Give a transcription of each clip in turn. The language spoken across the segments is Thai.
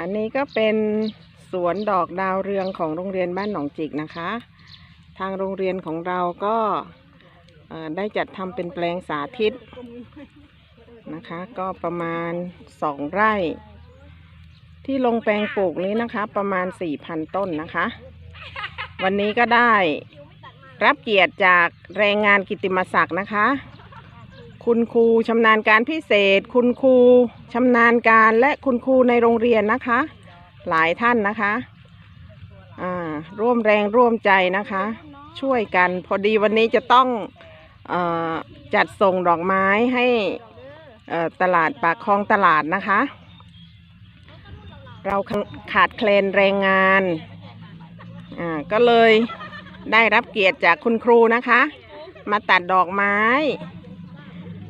อันนี้ก็เป็นสวนดอกดาวเรืองของโรงเรียนบ้านหนองจิกนะคะ ทางโรงเรียนของเราก็ได้จัดทำเป็นแปลงสาธิตนะคะ ก็ประมาณสองไร่ ที่ลงแปลงปลูกนี้นะคะ ประมาณ4,000ต้นนะคะ วันนี้ก็ได้รับเกียรติจากแรงงานกิตติมศักดิ์นะคะ คุณครูชำนาญการพิเศษ คุณครูชำนาญการและคุณครูในโรงเรียนนะคะ หลายท่านนะคะอ่าร่วมแรงร่วมใจนะคะ ช่วยกันพอดีวันนี้จะต้องอจัดส่งดอกไม้ให้ตลาดปากคลองตลาดนะคะ เราขาดแคลนแรงงานอ่าก็เลยได้รับเกียรติจากคุณครูนะคะ มาตัดดอกไม้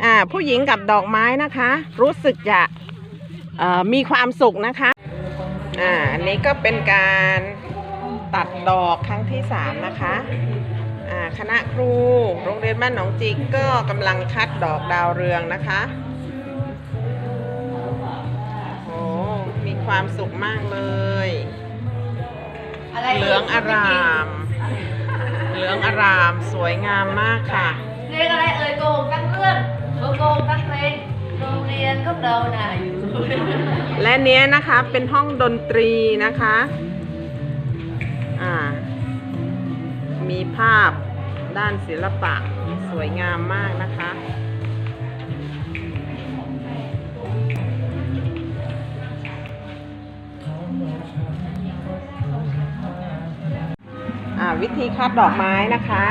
อ่าผู้หญิงกับดอกไม้นะคะ รู้สึกจะเอ่อมีความสุขนะคะอ่าอันนี้ก็เป็นการตัดดอกครั้งที่สามนะคะอ่าคณะครูโรงเรียนบ้านหนองจิกก็กำลังคัดดอกดาวเรืองนะคะโอ้มีความสุขมากเลยเหลืองอาราม เหลืองอารามสวยงามมากค่ะเรียกอะไร เราหนาอยู่ และเนี้ยนะคะเป็นห้องดนตรีนะคะ อ่า มีภาพด้านศิลปะสวยงามมากนะคะอ่าวิธีคัดดอกไม้นะคะ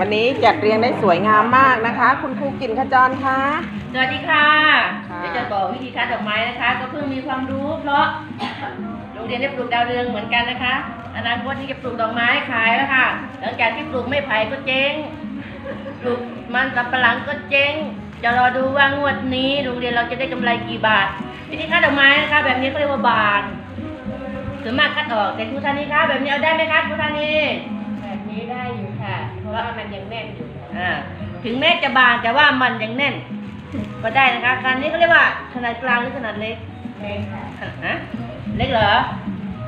วันนี้จัดเรียงได้สวยงามมากนะคะ คุณครูกินขจรคะ สวัสดีค่ะ ค่ะ เดี๋ยวจะบอกวิธีคัดดอกไม้นะคะ ก็เพิ่งมีความรู้ เพราะโรงเรียนได้ปลูกดาวเรืองเหมือนกันนะคะอนาคตที่จะปลูกดอกไม้ขายแล้วค่ะ หลังจากที่ปลูกไม่ไผ่ก็เจ๊งปลูกมันสำปะหลังก็เจ๊งจะรอดูว่างวดนี้โรงเรียนเราจะได้กำไรกี่บาท วิธีคัดดอกไม้นะคะ แบบนี้เขาเรียกว่าบาทส่วนมากคัดออกแต่ครูธานีคะแบบนี้เอาได้ไหมคะครูธานีแบบนี้ได้อยู่ค่ะ เพราะว่ามันยังแน่น อยู่อ่าถึงแม้จะบางแต่ว่ามันยังแน่นก็ได้นะคะการนี้เขาเรียกว่าขนาดกลางหรือขนาดเล็กเล็กค่ะฮะเล็กเหรอ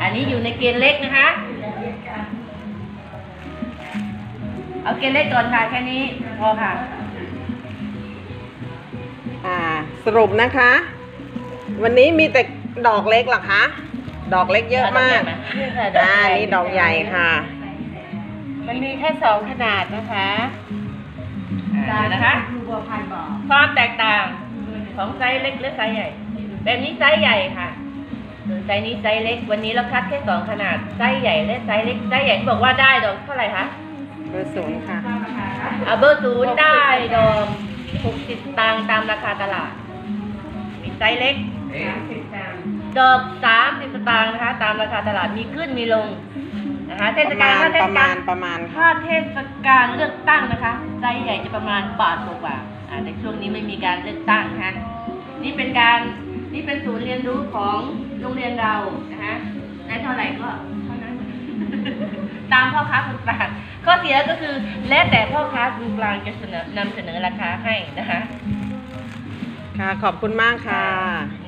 อันนี้อยู่ในเกณฑ์เล็กนะคะ เอาเกณฑ์เล็กก่อนค่ะแค่นี้พอค่ะ อ่าสรุปนะคะ วันนี้มีแต่ดอกเล็กเหรอคะ ดอกเล็กเยอะมากนี่ค่ะดอกอ่าใหญ่นี่ดอกใหญ่ค่ะ มันมีแค่สองขนาดนะคะ อ่านะคะ ครูบัวพันธ์บอก ความแตกต่างของไซส์เล็กและไซส์ใหญ่ แบบนี้ไซส์ใหญ่ค่ะส่วนไซส์นี้ไซส์เล็ก วันนี้เราคัดแค่สองขนาด ไซส์ใหญ่และไซส์เล็ก ไซส์ใหญ่ที่บอกว่าได้ดอกเท่าไหร่คะ เบอร์ศูนย์ค่ะเอาเบอร์ศูนย์ได้ดอกหกสิบตังค์ตามราคาตลาด มีไซส์เล็ก ดอกสามสิบสตางค์นะคะ ตามราคาตลาด มีขึ้นมีลง นะคะเทปศระกามาลณถ้าเทปศระกามาลณประมาณถ้าเทศกาลเลือกตั้งนะคะไซส์ใหญ่จะประมาณบาทกว่าๆอ่าแต่ช่วงนี้ไม่มีการเลือกตั้งนะคะนี่เป็นการนี่เป็นศูนย์เรียนรู้ของโรงเรียนเรานะคะได้เท่าไหร่ก็เท่านั้น ตามพ่อค้าคนกลางข้อเสียก็คือแล้วแต่พ่อค้าคนกลางจะเสนอนำเสนอราคาให้นะคะค่ะขอบคุณมากค่ะอื